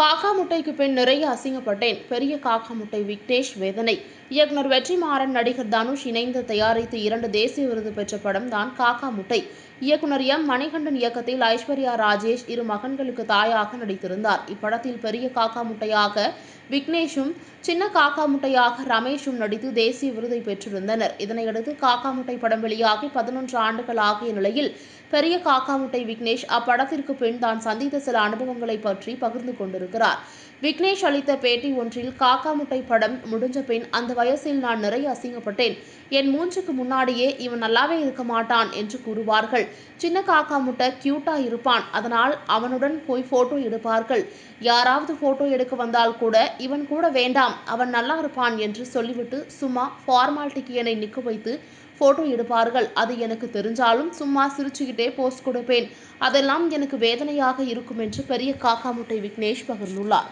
காக்கா முட்டைக்கு பின் நிறைய அசிங்கப்பட்டேன். பெரிய காக்கா முட்டை விக்னேஷ் வேதனை. இயக்குனர் வெற்றிமாறன் நடிகர் தனுஷ் இணைந்து தயாரித்து இரண்டு தேசிய விருது பெற்ற படம் தான் காக்கா முட்டை. இயக்குனர் எம். மணிகண்டன் இயக்கத்தில் ஐஸ்வர்யா ராஜேஷ் இரு மகன்களுக்கு தாயாக நடித்திருந்தார். இப்படத்தில் பெரிய காக்கா முட்டையாக விக்னேஷும் சின்ன காக்கா முட்டையாக ரமேஷும் நடித்து தேசிய விருதை பெற்றிருந்தனர். இதனையடுத்து காக்கா முட்டை படம் வெளியாகி பதினொன்று ஆண்டுகள் ஆகிய நிலையில் பெரிய காக்கா முட்டை விக்னேஷ் அப்படத்திற்கு பின் தான் சந்தித்த சில அனுபவங்களை பற்றி பகிர்ந்து கொண்டிருக்கிறார். விக்னேஷ் அளித்த பேட்டி ஒன்றில் காக்கா முட்டை படம் முடிஞ்ச பின் அந்த வயசில் நான் நிறைய அசிங்கப்பட்டேன். என் மூஞ்சுக்கு முன்னாடியே இவன் நல்லாவே இருக்க மாட்டான் என்று கூறுவார்கள். சின்ன காக்கா முட்டை கியூட்டா இருப்பான். அதனால் அவனுடன் போய் போட்டோ எடுப்பார்கள். யாராவது போட்டோ எடுக்க வந்தால் கூட இவன் கூட வேண்டாம் அவன் நல்லா இருப்பான் என்று சொல்லிவிட்டு சும்மா ஃபார்மாலிட்டிக்கு என்னை நிற்க வைத்து போட்டோ எடுப்பார்கள் அது எனக்கு தெரிஞ்சாலும் சும்மா சிரிச்சுக்கிட்டே போஸ்ட் கொடுப்பேன். அதெல்லாம் எனக்கு வேதனையாக இருக்கும் என்று பெரிய காக்கா முட்டை விக்னேஷ் பகிர்ந்துள்ளார்.